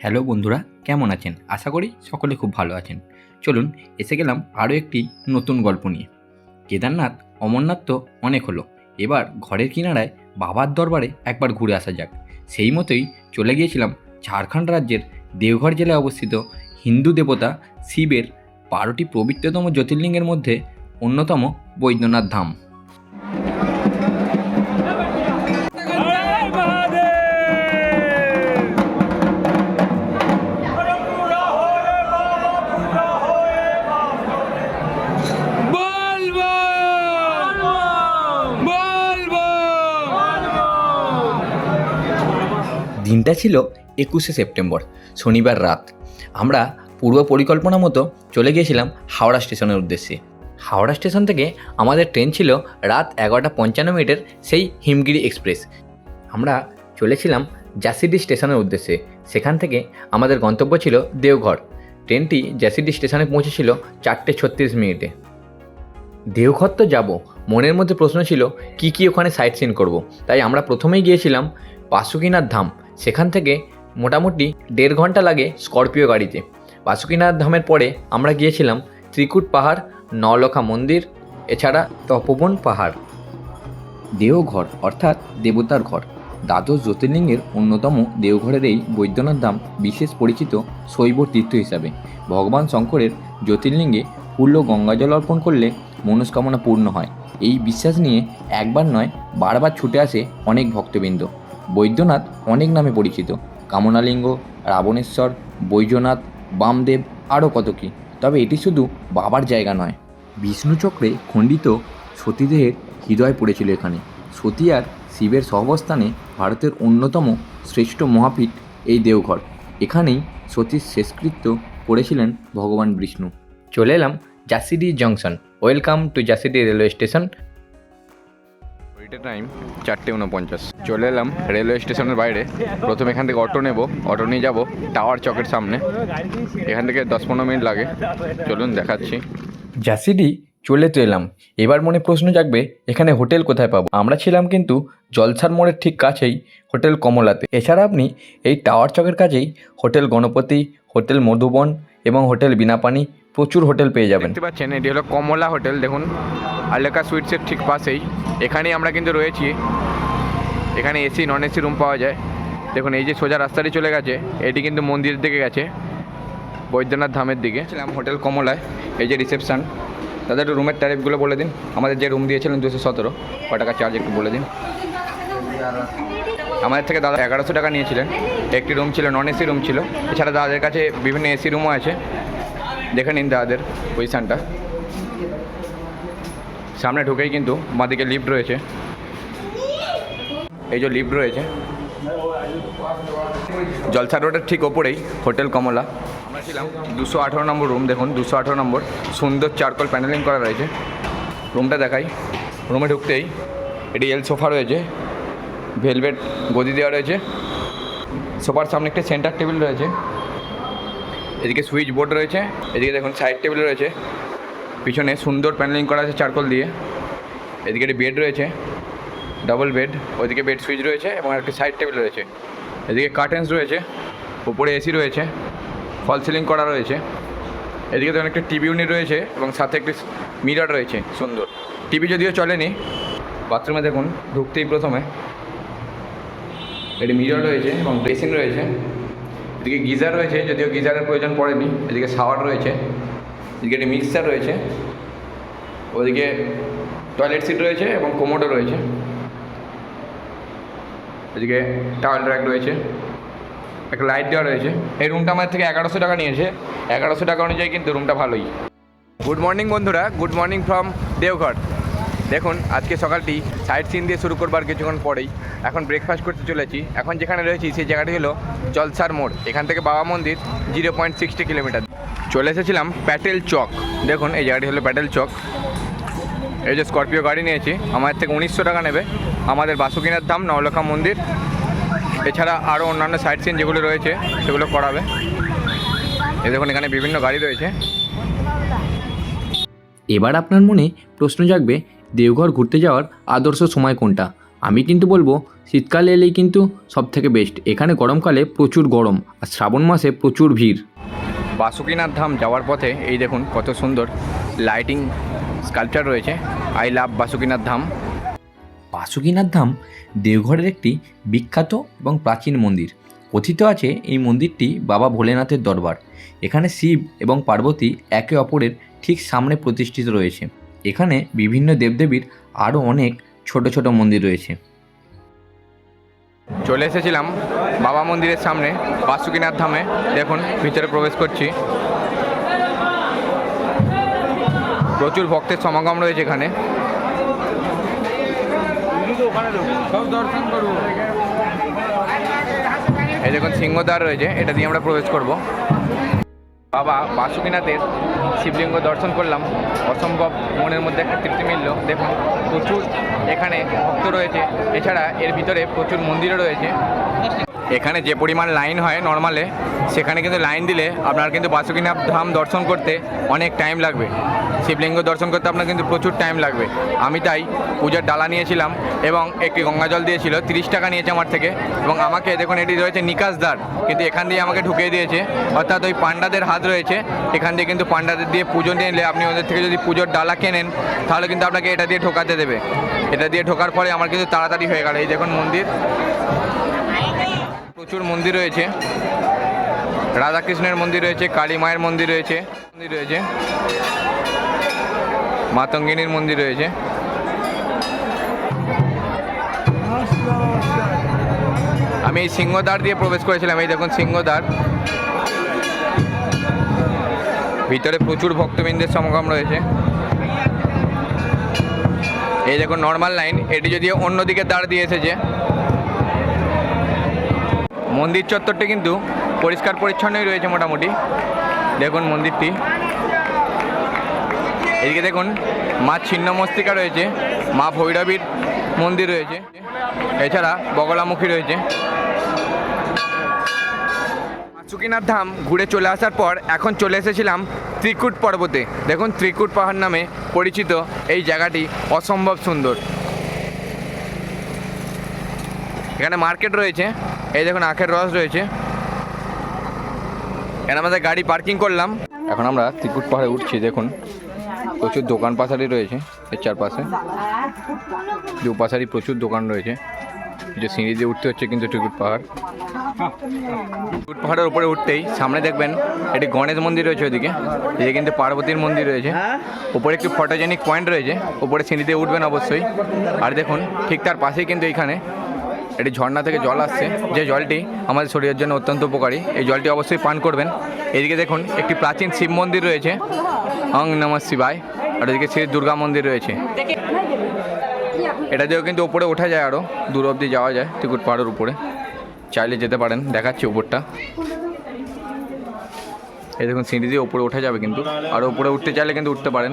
Hello বন্ধুরা, কেমন আছেন? আশা করি সকলে খুব ভালো আছেন। চলুন, এসে গেলাম আরও একটি নতুন গল্প নিয়ে। কেদারনাথ অমরনাথ তো অনেক হলো। এবার ঘরের কিনারায় বাবার দরবারে একবার ঘুরে আসা যাক। সেই মতোই চলে গিয়েছিলাম ঝাড়খণ্ড রাজ্যের দেওঘর জেলায় অবস্থিত হিন্দু দেবতা শিবের বারোটি পবিত্রতম জ্যোতির্লিঙ্গের মধ্যে অন্যতম বৈদ্যনাথ ধাম। দিনটা ছিল একুশে সেপ্টেম্বর, শনিবার রাত। আমরা পূর্ব পরিকল্পনা মতো চলে গিয়েছিলাম হাওড়া স্টেশনের উদ্দেশ্যে। হাওড়া স্টেশন থেকে আমাদের ট্রেন ছিল রাত এগারোটা পঞ্চান্ন মিনিটের সেই হিমগিরি এক্সপ্রেস। আমরা চলেছিলাম জাসিডি স্টেশনের উদ্দেশ্যে। সেখান থেকে আমাদের গন্তব্য ছিল দেওঘর। ট্রেনটি জাসিডি স্টেশনে পৌঁছেছিল চারটে ছত্রিশ মিনিটে। দেওঘর তো যাব। মনের মধ্যে প্রশ্ন ছিল, কি কি ওখানে সাইট সিন করব? তাই আমরা প্রথমেই গিয়েছিলাম বাসুকিনাথ ধাম। সেখান থেকে মোটামুটি দেড় ঘণ্টা লাগে স্করপিও গাড়িতে। বাসুকিনাথ ধামের পরে আমরা গিয়েছিলাম ত্রিকুট পাহাড় নলখা মন্দির, এছাড়া তপবন পাহাড়। দেওঘর, অর্থাৎ দেবতার ঘর। দ্বাদশ জ্যোতির্লিঙ্গের অন্যতম দেওঘরের এই বৈদ্যনাথ ধাম বিশেষ পরিচিত শৈব তীর্থ হিসাবে। ভগবান শঙ্করের জ্যোতির্লিঙ্গে ও গঙ্গাজল অর্পণ করলে মনস্কামনা পূর্ণ হয়। এই বিশ্বাস নিয়ে একবার নয়, বারবার ছুটে আসে অনেক ভক্তবৃন্দ। বৈদ্যনাথ অনেক নামে পরিচিত। কামনালিঙ্গ, রাবণেশ্বর বৈদ্যনাথ বামদেব আরও কত কী। তবে এটি শুধু বাবার জায়গা নয়। বিষ্ণুচক্রে খণ্ডিত সতীদেহের হৃদয় পড়েছিল এখানে। সতী আর শিবের সহবস্থানে ভারতের অন্যতম শ্রেষ্ঠ মহাপীঠ এই দেওঘর। এখানেই সতীর শেষকৃত্য করেছিলেন ভগবান বিষ্ণু। চলে এলাম Jasidih junction. Welcome to Jasidih railway station. ওইটা টাইম চারটে উনপঞ্চাশ। চলে এলাম রেলওয়ে স্টেশনের বাইরে। প্রথমে এখান থেকে অটো নেব অটো নিয়ে যাব টাওয়ার চকের সামনে। এখান থেকে দশ পনেরো মিনিট লাগে। চলুন দেখাচ্ছি। জাসিডি চলে তো এলাম। এবার মনে প্রশ্ন জাগবে, এখানে হোটেল কোথায় পাবো? আমরা ছিলাম কিন্তু জলসার মোড়ের ঠিক কাছেই হোটেল কমলাতে। এছাড়া আপনি এই টাওয়ার চকের কাছেই হোটেল গণপতি হোটেল মধুবন এবং হোটেল বিনাপানি প্রচুর হোটেল পেয়ে যাবেন। দেখতে পাচ্ছেন এটি হলো কমলা হোটেল দেখুন। আলেকা সুইটসের ঠিক পাশেই। এখানেই আমরা কিন্তু রয়েছি। এখানে এসি নন এসি রুম পাওয়া যায়। দেখুন এই যে সোজা রাস্তাটি চলে গেছে এটি কিন্তু মন্দিরের দিকে গেছে বৈদ্যনাথ ধামের দিকে। ছিলাম হোটেল কমলায় এই যে রিসেপশান। তাদের একটু রুমের ট্যারিফগুলো বলে দিন। আমাদের যে রুম দিয়েছিলেন দুশো সতেরো ক টাকা চার্জ একটু বলে দিন। আমাদের থেকে দাদা এগারোশো টাকা নিয়েছিলেন। একটি রুম ছিল নন এসি রুম ছিল। এছাড়া দাদাদের কাছে বিভিন্ন এসি রুমও আছে। দেখে নিন দাদাদের পজিশানটা সামনে ঢুকেই কিন্তু বাঁদিকে লিফট রয়েছে। এই যে লিফট রয়েছে। জলসা রোডের ঠিক ওপরেই হোটেল কমলা। আমরা ছিলাম দুশো আঠারো নম্বর রুম দেখুন দুশো আঠারো নম্বর। সুন্দর চারকোল প্যানেলিং করা রয়েছে। রুমটা দেখাই। রুমে ঢুকতেই এটি এল সোফা রয়েছে। ভেলভেট গদি দেওয়া রয়েছে। সোফার সামনে একটি সেন্টার টেবিল রয়েছে। এদিকে সুইচ বোর্ড রয়েছে, এদিকে দেখুন সাইড টেবিল রয়েছে। পিছনে সুন্দর প্যানেলিং করা আছে চারকোল দিয়ে। এদিকে একটি বেড রয়েছে ডাবল বেড ওইদিকে বেড সুইচ রয়েছে এবং একটি সাইড টেবিল রয়েছে। এদিকে কার্টেন্স রয়েছে, উপরে এসি রয়েছে ফল সিলিং করা রয়েছে। এদিকে দেখুন একটি টিভি ইউনিট রয়েছে এবং সাথে একটি মিরর রয়েছে, সুন্দর। টিভি যদিও চলেনি বাথরুমে দেখুন ঢুকতেই প্রথমে। এটি মিরর রয়েছে এবং বেসিন রয়েছে। এদিকে গিজার রয়েছে, যদিও গিজারের প্রয়োজন পড়েনি, এদিকে শাওয়ার রয়েছে, এদিকে একটি মিক্সার রয়েছে, ওদিকে টয়লেট সিট রয়েছে এবং কোমোডও রয়েছে, এদিকে টাওয়েল র্যাক রয়েছে, একটা লাইট দেওয়া রয়েছে, এই রুমটা আমার থেকে এগারোশো টাকা নিয়েছে, এগারোশো টাকা অনুযায়ী কিন্তু রুমটা ভালোই। গুড মর্নিং বন্ধুরা গুড মর্নিং ফ্রম দেওঘর। দেখুন, আজকে সকালটি সাইড সিন দিয়ে শুরু করবার কিছুক্ষণ পরেই। এখন ব্রেকফাস্ট করতে চলেছি। এখন যেখানে রয়েছি, সেই জায়গাটি হলো জলসার মোড়। এখান থেকে বাবা মন্দির জিরো পয়েন্ট সিক্সটি কিলোমিটার। চলে এসেছিলাম প্যাটেল চক। দেখুন, এই জায়গাটি হলো প্যাটেল চক। এই যে স্করপিও গাড়ি নিয়েছি, আমার থেকে উনিশশো টাকা নেবে। আমাদের বাসুকিনার ধাম নবলখা মন্দির। এছাড়া আরও অন্যান্য সাইট সিন যেগুলো রয়েছে, সেগুলো করাবে। এই দেখুন, এখানে বিভিন্ন গাড়ি রয়েছে। এবার আপনার মনে প্রশ্ন জাগবে দেওঘর ঘুরতে যাওয়ার আদর্শ সময় কোনটা? আমি কিন্তু বলব শীতকালে এলেই কিন্তু সব থেকে বেস্ট এখানে গরমকালে প্রচুর গরম আর শ্রাবণ মাসে প্রচুর ভিড়। বাসুকিনাথ ধাম যাওয়ার পথে এই দেখুন কত সুন্দর লাইটিং স্কাল্পচার রয়েছে। I love Basukinath Dham. Basukinath Dham দেওঘরের একটি বিখ্যাত এবং প্রাচীন মন্দির। কথিত আছে এই মন্দিরটি বাবা ভোলেনাথের দরবার। এখানে শিব এবং পার্বতী একে অপরের ঠিক সামনে প্রতিষ্ঠিত রয়েছে। এখানে বিভিন্ন দেবদেবীর আরও অনেক ছোট ছোট মন্দির রয়েছে। চলে এসেছিলাম বাবা মন্দিরের সামনে, বাসুকিনাথ ধামে। দেখুন, ভিতরে প্রবেশ করছি। প্রচুর ভক্তের সমাগম রয়েছে এখানে। এই দেখুন, সিংহদ্বার রয়েছে, এটা দিয়ে আমরা প্রবেশ করব। বাবা বাসুকিনাথের শিবলিঙ্গ দর্শন করলাম। অসম্ভব মনের মধ্যে একটা তৃপ্তি মিলল। দেখুন, প্রচুর এখানে ভক্ত রয়েছে। এছাড়া এর ভিতরে প্রচুর মন্দিরও রয়েছে। এখানে যে পরিমাণ লাইন হয় নর্মালে সেখানে কিন্তু লাইন দিলে আপনার কিন্তু বাসুকিনাথ ধাম দর্শন করতে অনেক টাইম লাগবে। শিবলিঙ্গ দর্শন করতে আপনার কিন্তু প্রচুর টাইম লাগবে। আমি তাই পূজার ডালা নিয়েছিলাম এবং একটি গঙ্গা জল দিয়েছিল, তিরিশ টাকা নিয়েছে আমার থেকে। এবং আমাকে দেখুন, এটি রয়েছে নিকাশ দ্বার, কিন্তু এখান দিয়ে আমাকে ঢুকিয়ে দিয়েছে। অর্থাৎ ওই পান্ডাদের হাত রয়েছে, এখান দিয়ে কিন্তু পান্ডাদের দিয়ে পুজো নিলে আপনি ওদের থেকে যদি পুজোর ডালা কেনেন, তাহলে কিন্তু আপনাকে এটা দিয়ে ঢোকাতে দেবে। এটা দিয়ে ঢোকার পরে আমার কিন্তু তাড়াতাড়ি হয়ে গেল। এই দেখুন মন্দির। প্রচুর মন্দির রয়েছে। রাধাকৃষ্ণের মন্দির রয়েছে, কালী মায়ের মন্দির রয়েছে মন্দির রয়েছে। মাতঙ্গিনীর মন্দির রয়েছে। আমি এই সিংহদ্বার দিয়ে প্রবেশ করেছিলাম, এই দেখুন সিংহদ্বার। ভিতরে প্রচুর ভক্তবৃন্দের সমাগম রয়েছে। এই দেখুন নর্মাল লাইন এটি যদি অন্যদিকে দাঁড় দিয়ে এসেছে। মন্দির চত্বরটি কিন্তু পরিষ্কার পরিচ্ছন্নই রয়েছে মোটামুটি। দেখুন মন্দিরটি। এদিকে দেখুন, মা ছিন্ন মস্তিকা রয়েছে, মা ভৈরবীর মন্দির রয়েছে, এছাড়া বগলামুখী রয়েছে। বাসুকিনাথ ধাম ঘুরে চলে আসার পর এখন চলে এসেছিলাম ত্রিকুট পর্বতে। দেখুন, ত্রিকুট পাহাড় নামে পরিচিত এই জায়গাটি অসম্ভব সুন্দর। এখানে মার্কেট রয়েছে। এই দেখুন, আখের রস রয়েছে। এখানে আমাদের গাড়ি পার্কিং করলাম। এখন আমরা ত্রিকুট পাহাড়ে উঠছি, দেখুন। প্রচুর দোকান পাশারি রয়েছে এর চারপাশে। দুপাশারি প্রচুর দোকান রয়েছে। যে সিঁড়ি দিয়ে উঠতে হচ্ছে কিন্তু ত্রিকুট পাহাড়। ত্রিকুট পাহাড়ের উপরে উঠতেই সামনে দেখবেন, এটি গণেশ মন্দির রয়েছে ওইদিকে। এদিকে কিন্তু পার্বতীর মন্দির রয়েছে। উপরে একটি ফটোজেনিক পয়েন্ট রয়েছে। উপরে সিঁড়ি দিয়ে উঠবেন অবশ্যই। আর দেখুন, ঠিক তার পাশেই কিন্তু এখানে একটি ঝর্ণা থেকে জল আসছে। যে জলটি আমাদের শরীরের জন্য অত্যন্ত উপকারী, এই জলটি অবশ্যই পান করবেন। এদিকে দেখুন, একটি প্রাচীন শিব মন্দির রয়েছে। অং নম শিবায়। আর এদিকে শ্রী দুর্গা মন্দির রয়েছে। এটা দিয়েও কিন্তু উপরে ওঠা যায় আরও দূর অবধি যাওয়া যায় টিকুট পাহাড়ের উপরে। চাইলে যেতে পারেন, দেখাচ্ছি উপরটা। এই দেখুন, সিঁড়ি দিয়ে উপরে ওঠা যাবে কিন্তু। আর উপরে উঠতে চাইলে কিন্তু উঠতে পারেন।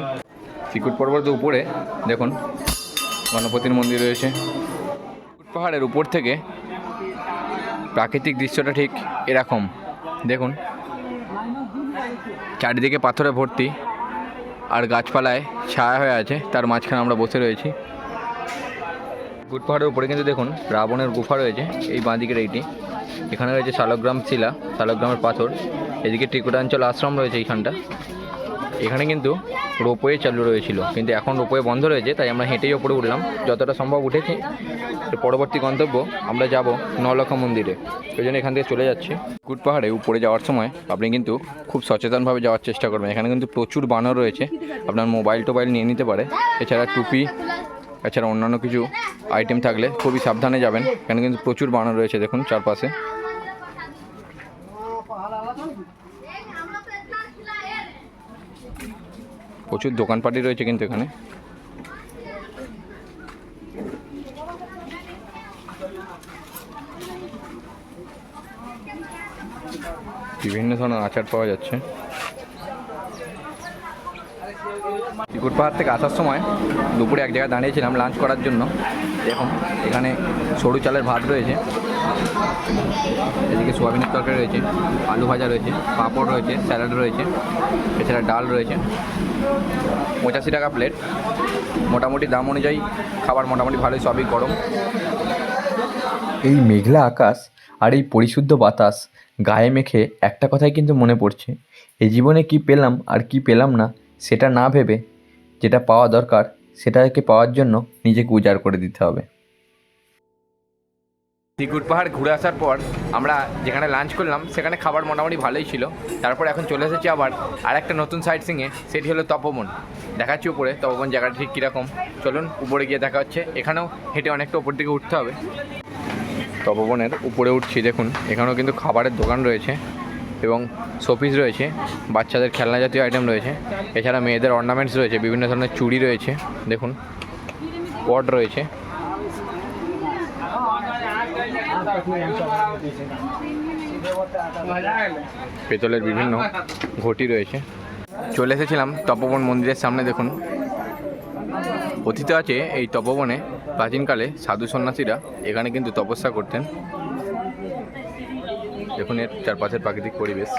ত্রিকুট পর্বতের উপরে, দেখুন, গণপতির মন্দির রয়েছে। পাহাড়ের উপর থেকে প্রাকৃতিক দৃশ্যটা ঠিক এরকম। দেখুন, চারিদিকে পাথরে ভর্তি আর গাছপালায় ছায়া হয়ে আছে, তার মাঝখানে আমরা বসে রয়েছি। গুট পাহাড়ের উপরে কিন্তু দেখুন, রাবণের গুফা রয়েছে, এই বাঁদিকের এইটি। এখানে রয়েছে শালগ্রাম শিলা, শালগ্রামের পাথর। এদিকে ত্রিকুটাঞ্চল আশ্রম রয়েছে এইখানটা। এখানে কিন্তু রোপওয়ে চালু রয়েছিল। কিন্তু এখন রোপওয়ে বন্ধ রয়েছে, তাই আমরা হেঁটেই ওপরে উঠলাম। যতটা সম্ভব উঠেছি পরবর্তী গন্তব্য, আমরা যাব নলখা মন্দিরে। ওই জন্য এখান থেকে চলে যাচ্ছি। কুট পাহাড়ে উপরে যাওয়ার সময় আপনি কিন্তু খুব সচেতনভাবে যাওয়ার চেষ্টা করবেন। এখানে কিন্তু প্রচুর বানর রয়েছে। আপনার মোবাইল টোবাইল নিয়ে নিতে পারে। এছাড়া টুপি, এছাড়া অন্যান্য কিছু আইটেম থাকলে খুবই সাবধানে যাবেন। এখানে কিন্তু প্রচুর বানর রয়েছে, দেখুন চারপাশে। প্রচুর দোকানপাটি রয়েছে কিন্তু এখানে। বিভিন্ন ধরনের আচার পাওয়া যাচ্ছে। টিকুট পাহাড় থেকে আসার সময় দুপুরে এক জায়গায় দাঁড়িয়েছিলাম লাঞ্চ করার জন্য। দেখুন, এখানে সরু চালের ভাত রয়েছে। এদিকে সোয়াবিনের তরকারি রয়েছে, আলু ভাজা রয়েছে, পাঁপড় রয়েছে, স্যালাড রয়েছে, এছাড়া ডাল রয়েছে। পঁচাশি টাকা প্লেট মোটামুটি দাম অনুযায়ী খাবার মোটামুটি ভালোই, সবই গরম। এই মেঘলা আকাশ আর এই পরিশুদ্ধ বাতাস গায়ে মেখে একটা কথাই কিন্তু মনে পড়ছে। এই জীবনে কি পেলাম আর কি পেলাম না, সেটা না ভেবে যেটা পাওয়া দরকার, সেটাকে পাওয়ার জন্য নিজেকে উজাড় করে দিতে হবে। ত্রিকুট পাহাড় ঘুরে আসার পর আমরা যেখানে লাঞ্চ করলাম, সেখানে খাবার মোটামুটি ভালোই ছিল। তারপর এখন চলে এসেছি আবার আর একটা নতুন সাইট সিংয়ে সেটি হলো তপবন। দেখাচ্ছি উপরে, তপবন জায়গাটা ঠিক কীরকম। চলুন উপরে গিয়ে দেখা হচ্ছে। এখানেও হেঁটে অনেকটা উপর দিকে উঠতে হবে। তপবনের উপরে উঠছি, দেখুন, এখানেও কিন্তু খাবারের দোকান রয়েছে এবং শোপিস রয়েছে, বাচ্চাদের খেলনা জাতীয় আইটেম রয়েছে। এছাড়া মেয়েদের অর্নামেন্টস রয়েছে, বিভিন্ন ধরনের চুড়ি রয়েছে, দেখুন পট রয়েছে। পেতলের বিভিন্ন ঘটি রয়েছে। চলে এসেছিলাম তপবন মন্দিরের সামনে, দেখুন। কথিত আছে, এই তপবনে প্রাচীনকালে সাধু সন্ন্যাসীরা এখানে কিন্তু তপস্যা করতেন। দেখুন এর চারপাশের প্রাকৃতিক পরিবেশ।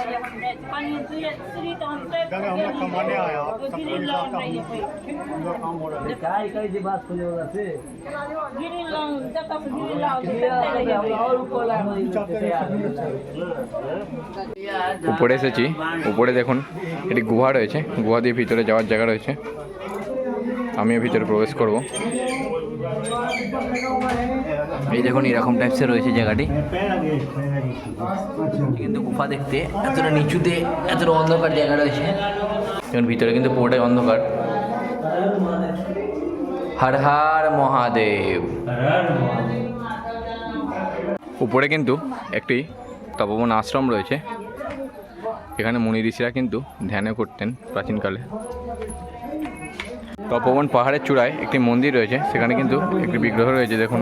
উপরে এসেছি। উপরে দেখুন একটি গুহা রয়েছে। গুহা দিয়ে ভিতরে যাওয়ার জায়গা রয়েছে। আমিও ভিতরে প্রবেশ করব। এই দেখুন, এরকম টাইপসের রয়েছে জায়গাটি। কিন্তু গুফা দেখতে এতটা নিচুতে, এতটা অন্ধকার জায়গা রয়েছে। যেমন ভিতরে কিন্তু পুরোটাই অন্ধকার। হর হর মহাদেব। উপরে কিন্তু একটি তপবন আশ্রম রয়েছে। এখানে মুনি ঋষিরা কিন্তু ধ্যানে করতেন প্রাচীনকালে। তপবন পাহাড়ের চূড়ায় একটি মন্দির রয়েছে, সেখানে কিন্তু একটি বিগ্রহ রয়েছে, দেখুন।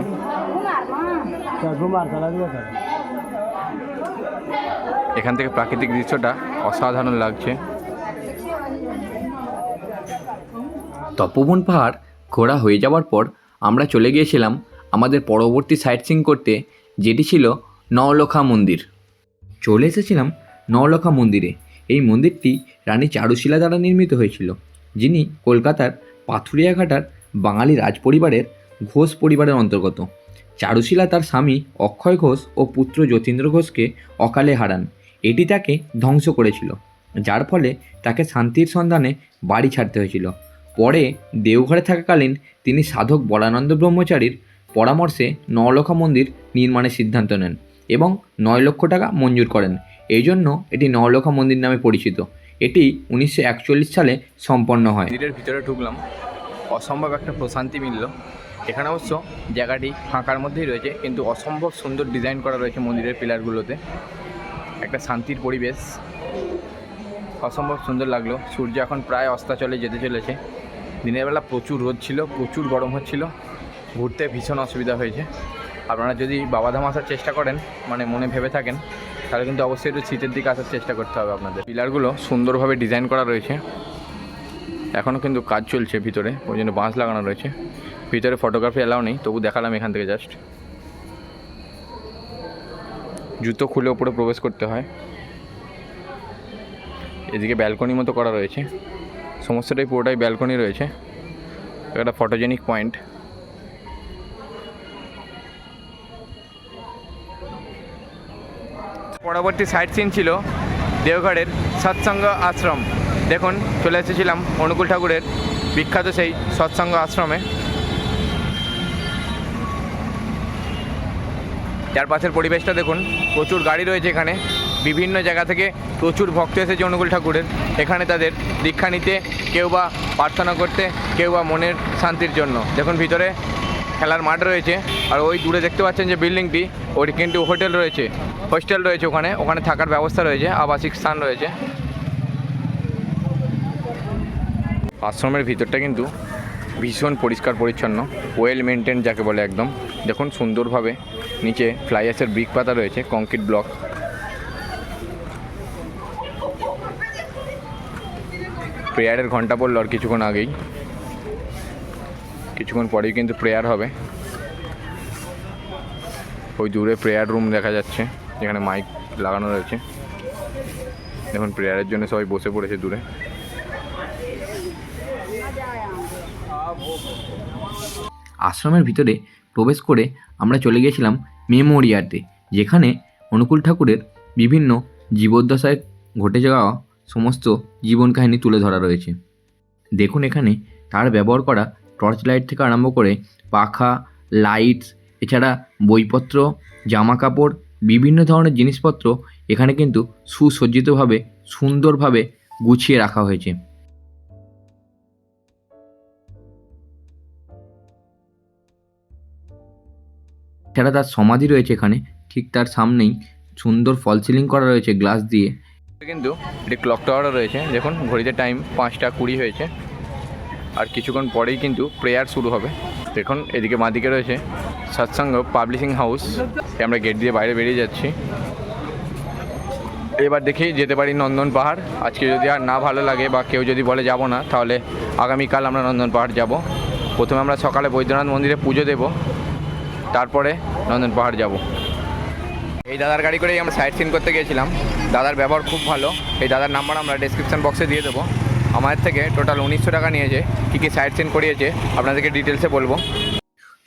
এখান থেকে প্রাকৃতিক দৃশ্যটা অসাধারণ লাগছে। তপবন পাহাড় ঘোরা হয়ে যাওয়ার পর আমরা চলে গিয়েছিলাম আমাদের পরবর্তী সাইট সিং করতে, যেটি ছিল নওলখা মন্দির। চলে এসেছিলাম নওলখা মন্দিরে। এই মন্দিরটি রানী চারুশিলা দ্বারা নির্মিত হয়েছিল, যিনি কলকাতার পাথুরিয়াঘাটার বাঙালি রাজপরিবারের ঘোষ পরিবারের অন্তর্গত। চারুশিলা তার স্বামী অক্ষয় ঘোষ ও পুত্র যতীন্দ্র ঘোষকে অকালে হারান। এটি তাকে ধ্বংস করেছিল, যার ফলে তাকে শান্তির সন্ধানে বাড়ি ছাড়তে হয়েছিল। পরে দেওঘরে থাকাকালীন তিনি সাধক বলানন্দ ব্রহ্মচারীর পরামর্শে নলখা মন্দির নির্মাণের সিদ্ধান্ত নেন এবং নয় লক্ষ টাকা মঞ্জুর করেন। এই জন্য এটি নলখা মন্দির নামে পরিচিত। এটি উনিশশো একচল্লিশ সালে সম্পন্ন হয়। মন্দিরের ভিতরে ঢুকলাম। অসম্ভব একটা প্রশান্তি মিলল। এখানে অবশ্য জায়গাটি ফাঁকার মধ্যেই রয়েছে, কিন্তু অসম্ভব সুন্দর ডিজাইন করা রয়েছে মন্দিরের পিলারগুলোতে। একটা শান্তির পরিবেশ। অসম্ভব সুন্দর লাগল। সূর্য এখন প্রায় অস্তাচলে যেতে চলেছে। দিনের বেলা প্রচুর রোদ ছিল, প্রচুর গরম হচ্ছিল। ঘুরতে ভীষণ অসুবিধা হয়েছে। আপনারা যদি বাবাধাম আসার চেষ্টা করেন মানে মনে ভেবে থাকেন তাহলে কিন্তু অবশ্যই একটু শীতের দিকে আসার চেষ্টা করতে হবে আপনাদের। পিলারগুলো সুন্দরভাবে ডিজাইন করা রয়েছে। এখনও কিন্তু কাজ চলছে ভিতরে, ওই জন্য বাঁশ লাগানো রয়েছে। ভিতরে ফটোগ্রাফি এলাও নেই, তবু দেখালাম এখান থেকে জাস্ট জুতো খুলে ওপরে প্রবেশ করতে হয়। এদিকে ব্যালকনি মতো করা রয়েছে। সমস্তটাই পুরোটাই ব্যালকনি রয়েছে। একটা ফটোজেনিক পয়েন্ট পরবর্তী সাইট সিন ছিল দেওঘরের সৎসঙ্গ আশ্রম। দেখুন, চলে এসেছিলাম অনুকূল ঠাকুরের বিখ্যাত সেই সৎসঙ্গ আশ্রমে। চারপাশের পরিবেশটা দেখুন, প্রচুর গাড়ি রয়েছে এখানে। বিভিন্ন জায়গা থেকে প্রচুর ভক্ত এসেছে অনুকূল ঠাকুরের। এখানে তাদের দীক্ষা নিতে কেউ বা প্রার্থনা করতে, কেউ বা মনের শান্তির জন্য। দেখুন, ভিতরে খেলার মাঠ রয়েছে আর ওই দূরে দেখতে পাচ্ছেন যে বিল্ডিংটি ওই কিন্তু হোটেল রয়েছে, হোস্টেল রয়েছে ওখানে ওখানে থাকার ব্যবস্থা রয়েছে, আবাসিক স্থান রয়েছে। আশ্রমের ভিতরটা কিন্তু ভীষণ পরিষ্কার পরিচ্ছন্ন ওয়েল মেনটেন যাকে বলে একদম। দেখুন সুন্দরভাবে নিচে ফ্লাইয়াসের ব্রিক পাতা রয়েছে কংক্রিট ব্লক প্রেয়ারের ঘণ্টা পড়ল আর কিছুক্ষণ আগেই। কিছুক্ষণ পরেই কিন্তু প্রেয়ার হবে। ওই দূরে প্রেয়ার রুম দেখা যাচ্ছে, যেখানে মাইক লাগানো রয়েছে। দেখুন, প্রেয়ারের জন্য সবাই বসে পড়েছে দূরে। আশ্রমের ভিতরে প্রবেশ করে আমরা চলে গিয়েছিলাম মেমোরিয়াতে যেখানে অনুকূল ঠাকুরের বিভিন্ন জীবদ্দশায় ঘটে যাওয়া সমস্ত জীবন কাহিনী তুলে ধরা রয়েছে। দেখুন এখানে তার ব্যবহার করা টর্চ লাইট থেকে আরম্ভ করে পাখা লাইটস এছাড়া বইপত্র জামা কাপড় বিভিন্ন ধরনের জিনিসপত্র এখানে কিন্তু সুসজ্জিতভাবে, সুন্দরভাবে গুছিয়ে রাখা হয়েছে। এছাড়া তার সমাধি রয়েছে এখানে, ঠিক তার সামনেই সুন্দর ফল সিলিং করা রয়েছে গ্লাস দিয়ে। কিন্তু একটি ক্লক টাওয়ারও রয়েছে। দেখুন, ঘড়িতে টাইম পাঁচটা কুড়ি হয়েছে। আর কিছুক্ষণ পরেই কিন্তু প্রেয়ার শুরু হবে। দেখুন, এদিকে বাঁদিকে রয়েছে সৎসঙ্গ পাবলিশিং হাউস। আমরা গেট দিয়ে বাইরে বেরিয়ে যাচ্ছি। এবার দেখি যেতে পারি নন্দন পাহাড়। আজকে যদি আর না ভালো লাগে বা কেউ যদি বলে যাব না, তাহলে আগামীকাল আমরা নন্দন পাহাড় যাব। প্রথমে আমরা সকালে বৈদ্যনাথ মন্দিরে পুজো দেব। তারপরে নন্দন পাহাড় যাব। এই দাদার গাড়ি করেই আমরা সাইট সিন করতে গিয়েছিলাম। দাদার ব্যবহার খুব ভালো। এই দাদার নাম্বার আমরা ডিসক্রিপশন বক্সে দিয়ে দেবো। আমাদের থেকে টোটাল উনিশশো টাকা নিয়েছে। কী কী সাইট সিন করিয়েছে, আপনাদেরকে ডিটেলসে বলব।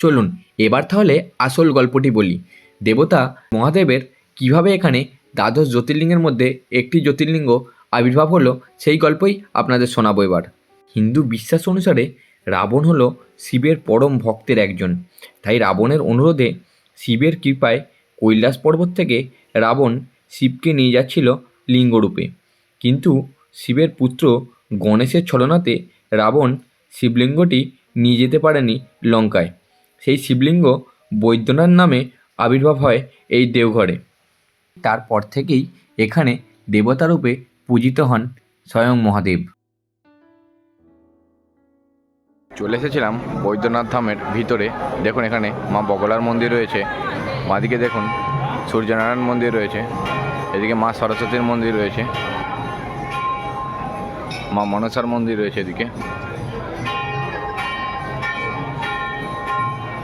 চলুন, এবার তাহলে আসল গল্পটি বলি। দেবতা মহাদেবের কীভাবে এখানে দ্বাদশ জ্যোতির্লিঙ্গের মধ্যে একটি জ্যোতির্লিঙ্গ আবির্ভাব হলো, সেই গল্পই আপনাদের শোনাবো এবার। হিন্দু বিশ্বাস অনুসারে রাবণ হলো শিবের পরম ভক্তের একজন। তাই রাবণের অনুরোধে শিবের কৃপায় কৈলাস পর্বত থেকে রাবণ শিবকে নিয়ে যাচ্ছিল লিঙ্গরূপে। কিন্তু শিবের পুত্র গণেশের ছলনাতে রাবণ শিবলিঙ্গটি নিয়ে যেতে পারেনি লঙ্কায়। সেই শিবলিঙ্গ বৈদ্যনাথ নামে আবির্ভাব হয় এই দেওঘরে। তারপর থেকেই এখানে দেবতারূপে পূজিত হন স্বয়ং মহাদেব। চলে এসেছিলাম বৈদ্যনাথ ধামের ভিতরে। দেখুন এখানে মা বগলার মন্দির রয়েছে বাঁদিকে দেখুন সূর্যনারায়ণ মন্দির রয়েছে, এদিকে মা সরস্বতীর মন্দির রয়েছে। মা মনসার মন্দির রয়েছে এদিকে।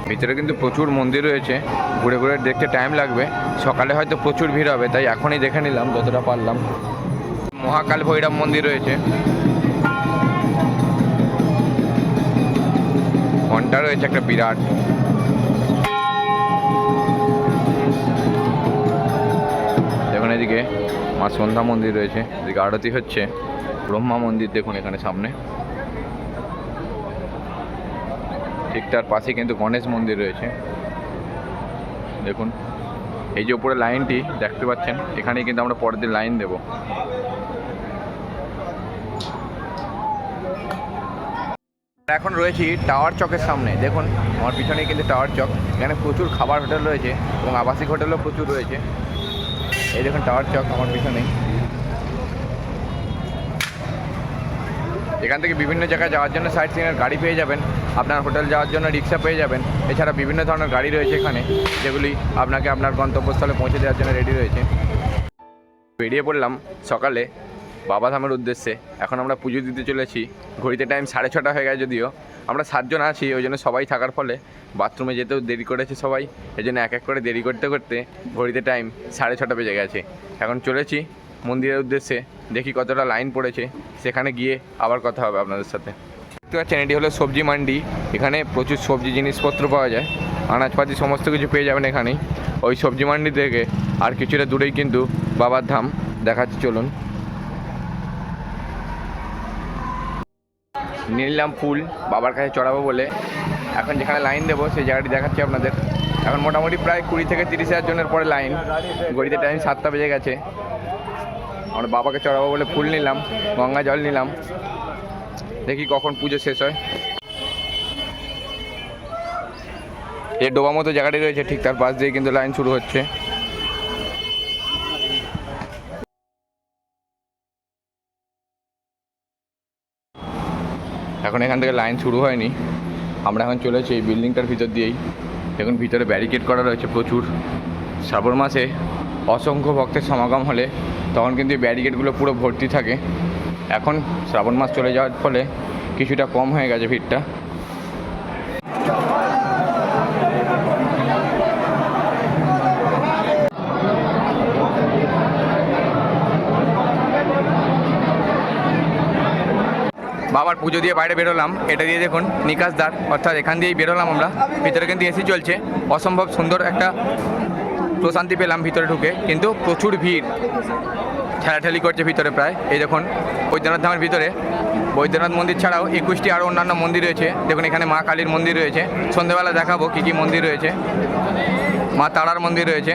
ভিতরে কিন্তু প্রচুর মন্দির রয়েছে। ঘুরে ঘুরে দেখতে টাইম লাগবে। সকালে হয়তো প্রচুর ভিড় হবে, তাই এখনই দেখে নিলাম যতটা পারলাম। মহাকাল ভৈরব মন্দির রয়েছে। ঘণ্টা রয়েছে একটা বিরাট। দেখুন এদিকে মা সন্ধ্যা মন্দির রয়েছে। এদিকে আরতি হচ্ছে। ব্রহ্মা মন্দির দেখুন এখানে সামনে। ঠিক তার পাশে কিন্তু গণেশ মন্দির রয়েছে। দেখুন, এই যে উপরে লাইনটি দেখতে পাচ্ছেন, এখানেই কিন্তু আমরা পরের দিন লাইন দেবো। এখন রয়েছি টাওয়ার চকের সামনে। দেখুন, আমার পিছনেই কিন্তু টাওয়ার চক। এখানে প্রচুর খাবার হোটেল রয়েছে এবং আবাসিক হোটেলও প্রচুর রয়েছে। এই দেখুন, টাওয়ার চক আমার পিছনেই এখান থেকে বিভিন্ন জায়গায় যাওয়ার জন্য সাইট সিনের গাড়ি পেয়ে যাবেন। আপনার হোটেল যাওয়ার জন্য রিক্সা পেয়ে যাবেন। এছাড়া বিভিন্ন ধরনের গাড়ি রয়েছে এখানে, যেগুলি আপনাকে আপনার গন্তব্যস্থলে পৌঁছে দেওয়ার জন্য রেডি রয়েছে। বেরিয়ে পড়লাম সকালে বাবা ধামের উদ্দেশ্যে। এখন আমরা পুজো দিতে চলেছি। ঘড়িতে টাইম সাড়ে ছটা হয়ে গেছে যদিও। আমরা সাতজন আছি, ওই জন্য সবাই থাকার ফলে বাথরুমে যেতেও দেরি করেছে সবাই। এই জন্য এক এক করে দেরি করতে করতে ঘড়িতে টাইম সাড়ে ছটা বেজে গেছে। এখন চলেছি মন্দিরের উদ্দেশ্যে দেখি কতটা লাইন পড়েছে, সেখানে গিয়ে আবার কথা হবে আপনাদের সাথে। দেখতে পাচ্ছেন, এটি হলো সবজি মান্ডি। এখানে প্রচুর সবজি জিনিসপত্র পাওয়া যায়। আনাজপাতি সমস্ত কিছু পেয়ে যাবেন এখানেই। ওই সবজি মান্ডি থেকে আর কিছুটা দূরেই কিন্তু বাবার ধাম। দেখাচ্ছি, চলুন। নিলাম ফুল, বাবার কাছে চড়াবো বলে। এখন যেখানে লাইন দেবো, সেই জায়গাটি দেখাচ্ছি আপনাদের। এখন মোটামুটি প্রায় কুড়ি থেকে তিরিশ হাজার জনের পরে লাইন গড়িতে টাইম সাতটা বেজে গেছে। আমরা বাবাকে চড়াবো বলে ফুল নিলাম, গঙ্গা জল নিলাম। দেখি কখন পুজো শেষ হয়। এই ডোবা মতো জায়গাটি রয়েছে, ঠিক তার পাশ দিয়ে কিন্তু লাইন শুরু হচ্ছে। এখন এখান থেকে লাইন শুরু হয়নি। আমরা এখন চলেছি এই বিল্ডিংটার ভিতর দিয়েই। এখন ভিতরে ব্যারিকেড করা রয়েছে প্রচুর। শ্রাবণ মাসে অসংখ্য ভক্তের সমাগম হলে তখন কিন্তু ব্যারিকেডগুলো পুরো ভর্তি থাকে। এখন শ্রাবণ মাস চলে যাওয়ার ফলে কিছুটা কম হয়ে গেছে ভিড়টা। বাবার পুজো দিয়ে বাইরে বেরোলাম। এটা দিয়ে দেখুন, নিকাশ দ্বার। অর্থাৎ এখান দিয়েই বেরোলাম আমরা। ভিতরে কিন্তু এসি চলছে। অসম্ভব সুন্দর একটা প্রশান্তি পেলাম ভিতরে ঢুকে, কিন্তু প্রচুর ভিড়। ঠেলাঠেলি করছে ভিতরে প্রায়। এই দেখুন, বৈদ্যনাথ ধামের ভিতরে। বৈদ্যনাথ মন্দির ছাড়াও একুশটি আরও অন্যান্য মন্দির রয়েছে। দেখুন, এখানে মা কালীর মন্দির রয়েছে। সন্ধ্যেবেলা দেখাবো কী কী মন্দির রয়েছে। মা তারার মন্দির রয়েছে।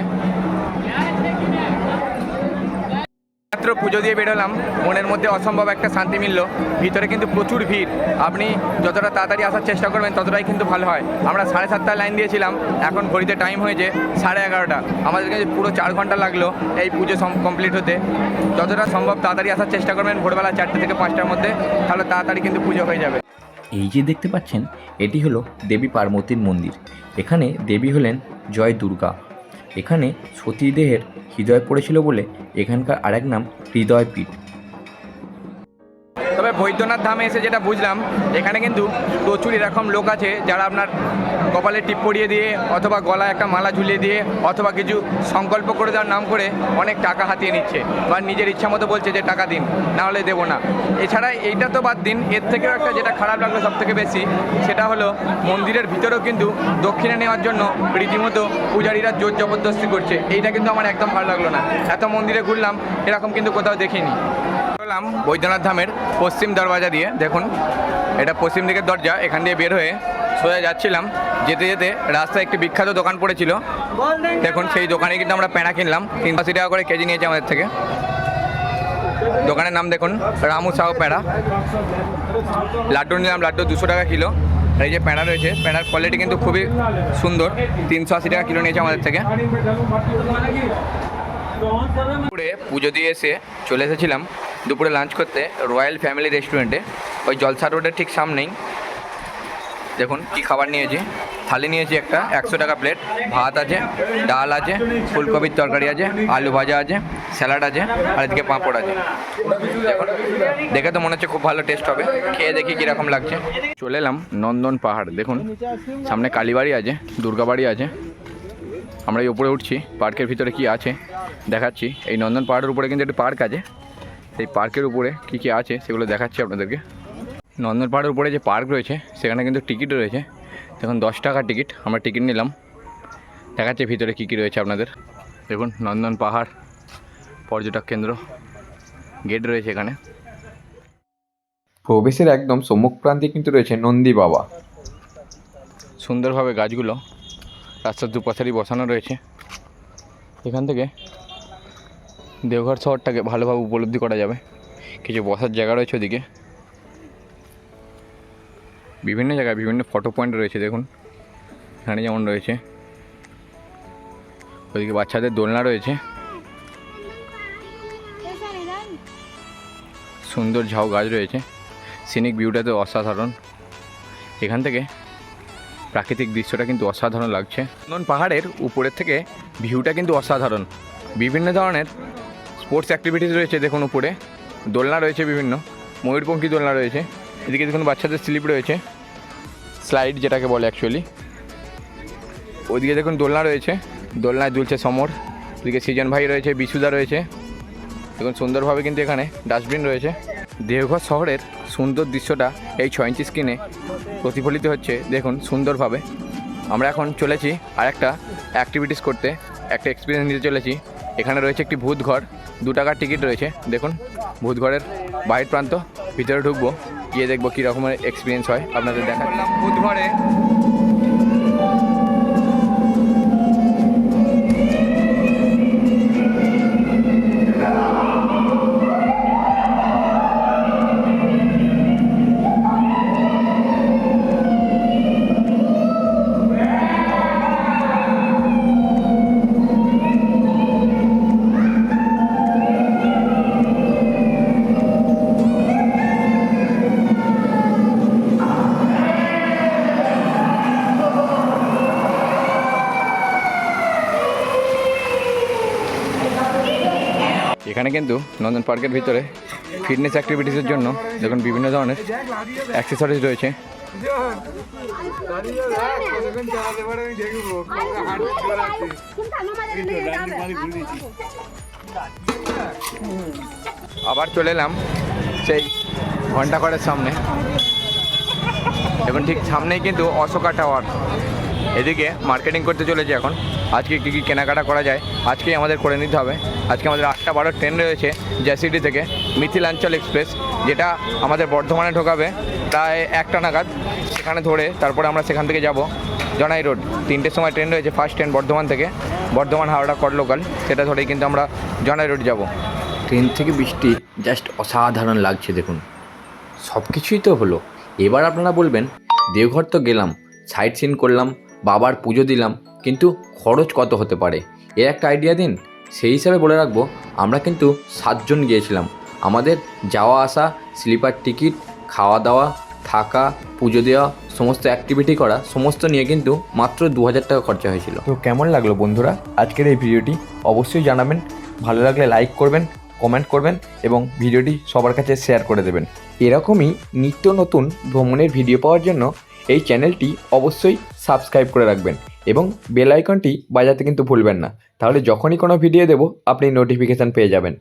মাত্র পুজো দিয়ে বেরোলাম। মনের মধ্যে অসম্ভব একটা শান্তি মিলল। ভিতরে কিন্তু প্রচুর ভিড়। আপনি যতটা তাড়াতাড়ি আসার চেষ্টা করবেন, ততটাই কিন্তু ভালো হয়। আমরা সাড়ে সাতটায় লাইন দিয়েছিলাম। এখন ঘড়িতে টাইম হয়েছে সাড়ে এগারোটা। আমাদের কাছে পুরো চার ঘণ্টা লাগল এই পুজো কমপ্লিট হতে। যতটা সম্ভব তাড়াতাড়ি আসার চেষ্টা করবেন। ভোরবেলা চারটে থেকে পাঁচটার মধ্যে। তাহলে তাড়াতাড়ি কিন্তু পুজো হয়ে যাবে। এই যে দেখতে পাচ্ছেন, এটি হলো দেবী পার্বতীর মন্দির। এখানে দেবী হলেন জয় দুর্গা। এখানে সতীদেহের হৃদয় পড়েছিল বলে এখানকার আরেক নাম হৃদয়পীঠ। তবে বৈদ্যনাথ ধামে এসে যেটা বুঝলাম, এখানে কিন্তু প্রচুর এরকম লোক আছে যারা আপনার কপালে টিপ পরিয়ে দিয়ে অথবা গলায় একটা মালা ঝুলিয়ে দিয়ে অথবা কিছু সংকল্প করে দেওয়ার নাম করে অনেক টাকা হাতিয়ে নিচ্ছে বা নিজের ইচ্ছা মতো বলছে যে টাকা দিন, না হলে দেবো না। এছাড়া এইটা তো বাদ দিন, এর থেকেও একটা যেটা খারাপ লাগল সব থেকে বেশি, সেটা হলো মন্দিরের ভিতরেও কিন্তু দক্ষিণে নেওয়ার জন্য রীতিমতো পূজারীরা জোর জবরদস্তি করছে। এইটা কিন্তু আমার একদম ভালো লাগল না। এত মন্দিরে ঘুরলাম, এরকম কিন্তু কোথাও দেখিনি। বেরোলাম বৈদ্যনাথ ধামের পশ্চিম দরওয়াজা দিয়ে। দেখুন, এটা পশ্চিম দিকের দরজা, এখান দিয়ে বের হয়ে সোজা যাচ্ছিলাম। যেতে যেতে রাস্তায় একটি বিখ্যাত দোকান পড়েছিল। দেখুন, সেই দোকানে কিন্তু আমরা প্যাঁড়া কিনলাম। তিনশো আশি টাকা করে কেজি নিয়েছে আমাদের থেকে। দোকানের নাম দেখুন, রামু সাহু প্যাঁড়া লাড্ডু নিলাম, লাড্ডু দুশো টাকা কিলো। আর এই যে প্যাঁড়া রয়েছে প্যাঁড়ার কোয়ালিটি কিন্তু খুবই সুন্দর। তিনশো আশি টাকা কিলো নিয়েছে আমাদের থেকে। পুজো দিয়ে এসে চলে এসেছিলাম। দুপুরে লাঞ্চ করতে রয়্যাল ফ্যামিলি রেস্টুরেন্টে। ওই জলসা রোডের ঠিক সামনেই। দেখুন কি খাবার নিয়েছি। থালি নিয়েছি একটা, একশো টাকা প্লেট ভাত আছে, ডাল আছে, ফুলকপির তরকারি আছে, আলু ভাজা আছে, স্যালাড আছে, আর এদিকে পাঁপড় আছে। দেখে তো মনে হচ্ছে খুব ভালো টেস্ট হবে। খেয়ে দেখি কীরকম লাগছে। চলে এলাম নন্দন পাহাড়। দেখুন, সামনে কালীবাড়ি আছে, দুর্গাবাড়ি আছে। আমরা এই উপরে উঠছি, পার্কের ভিতরে কি আছে দেখাচ্ছি। এই নন্দন পাহাড়ের উপরে কিন্তু একটা পার্ক আছে। সেই পার্কের উপরে কি কি আছে সেগুলো দেখাচ্ছি আপনাদেরকে। নন্দন পাহাড়ের উপরে যে পার্ক রয়েছে সেখানে কিন্তু টিকিট রয়েছে। দেখুন দশ টাকার টিকিট আমরা টিকিট নিলাম। দেখাচ্ছে ভিতরে কী কী রয়েছে আপনাদের। দেখুন নন্দন পাহাড় পর্যটক কেন্দ্র গেট রয়েছে এখানে। প্রবেশের একদম সম্মুখ প্রান্তে কিন্তু রয়েছে নন্দী বাবা। সুন্দরভাবে গাছগুলো রাস্তার দুপাশারই বসানো রয়েছে। এখান থেকে দেওঘর শহরটাকে ভালোভাবে উপলব্ধি করা যাবে। কিছু বসার জায়গা রয়েছে ওদিকে। বিভিন্ন জায়গায় বিভিন্ন ফটো পয়েন্ট রয়েছে, দেখুন। এখানে যেমন রয়েছে। ওদিকে বাচ্চাদের দোলনা রয়েছে। সুন্দর ঝাউ গাছ রয়েছে। সিনিক ভিউটা তো অসাধারণ। এখান থেকে প্রাকৃতিক দৃশ্যটা কিন্তু অসাধারণ লাগছে। নন্দন পাহাড়ের উপরের থেকে ভিউটা কিন্তু অসাধারণ। বিভিন্ন ধরনের স্পোর্টস অ্যাক্টিভিটিস রয়েছে দেখুন উপরে। দোলনা রয়েছে বিভিন্ন। ময়ূরপঙ্খী দোলনা রয়েছে। এদিকে দেখুন বাচ্চাদের স্লিপ রয়েছে। স্লাইড যেটাকে বলে অ্যাকচুয়ালি ওইদিকে দেখুন দোলনা রয়েছে। দোলনায় দুলছে সমর। ওদিকে সিজন ভাই রয়েছে, বিশুদা রয়েছে। দেখুন সুন্দরভাবে কিন্তু এখানে ডাস্টবিন রয়েছে। দেওঘর শহরের সুন্দর দৃশ্যটা এই ছয় ইঞ্চি স্ক্রিনে প্রতিফলিত হচ্ছে দেখুন সুন্দরভাবে। আমরা এখন চলেছি আর একটা অ্যাক্টিভিটিস করতে। একটা এক্সপিরিয়েন্স নিতে চলেছি। এখানে রয়েছে একটি ভূত ঘর দু টাকার টিকিট রয়েছে, দেখুন ভূত ঘরের বাইর প্রান্ত, ভিতরে ঢুকবো, গিয়ে দেখব কী রকমের এক্সপিরিয়েন্স হয়, আপনাদের দেখা ভূত এখানে কিন্তু নন্দন পার্কের ভিতরে ফিটনেস অ্যাক্টিভিটিসের জন্য দেখুন বিভিন্ন ধরনের অ্যাক্সেসরিজ রয়েছে। আবার চলে এলাম সেই ঘন্টাঘরের সামনে। এখন ঠিক সামনেই কিন্তু অশোকা টাওয়ার এদিকে মার্কেটিং করতে চলেছে এখন। আজকে কী কী কেনাকাটা করা যায়, আজকেই আমাদের করে নিতে হবে। আজকে আমাদের আটটা বারো ট্রেন রয়েছে জেসিডি থেকে মিথিলাঞ্চল এক্সপ্রেস যেটা আমাদের বর্ধমানে ঢোকাবে প্রায় একটা নাগাদ। সেখানে ধরে তারপরে আমরা সেখান থেকে যাব জনাই রোড। তিনটের সময় ট্রেন রয়েছে ফার্স্ট ট্রেন বর্ধমান থেকে। বর্ধমান, হাওড়া, কর লোকাল সেটা ধরেই কিন্তু আমরা জনাই রোড যাব। ট্রেন থেকে বৃষ্টি জাস্ট অসাধারণ লাগছে, দেখুন। সব কিছুই তো হলো। এবার আপনারা বলবেন, দেওঘর তো গেলাম সাইট সিন করলাম বাবার পুজো দিলাম, কিন্তু খরচ কত হতে পারে? এর একটা আইডিয়া দিন। সেই হিসাবে বলে রাখব, আমরা কিন্তু সাতজন গিয়েছিলাম। আমাদের যাওয়া আসা স্লিপার টিকিট খাওয়া দাওয়া থাকা, পুজো দেওয়া, সমস্ত অ্যাক্টিভিটি করা, সমস্ত নিয়ে কিন্তু মাত্র দু হাজার টাকা খরচা হয়েছিল। তো কেমন লাগল বন্ধুরা আজকের এই ভিডিওটি? অবশ্যই জানাবেন। ভালো লাগলে লাইক করবেন কমেন্ট করবেন এবং ভিডিওটি সবার কাছে শেয়ার করে দেবেন। এরকমই নিত্য নতুন ভ্রমণের ভিডিও পাওয়ার জন্য এই চ্যানেলটি অবশ্যই সাবস্ক্রাইব করে রাখবেন এবং বেল আইকনটি বাজাতে কিন্তু ভুলবেন না। তাহলে যখনই কোনো ভিডিও দেবো, আপনি নোটিফিকেশান পেয়ে যাবেন।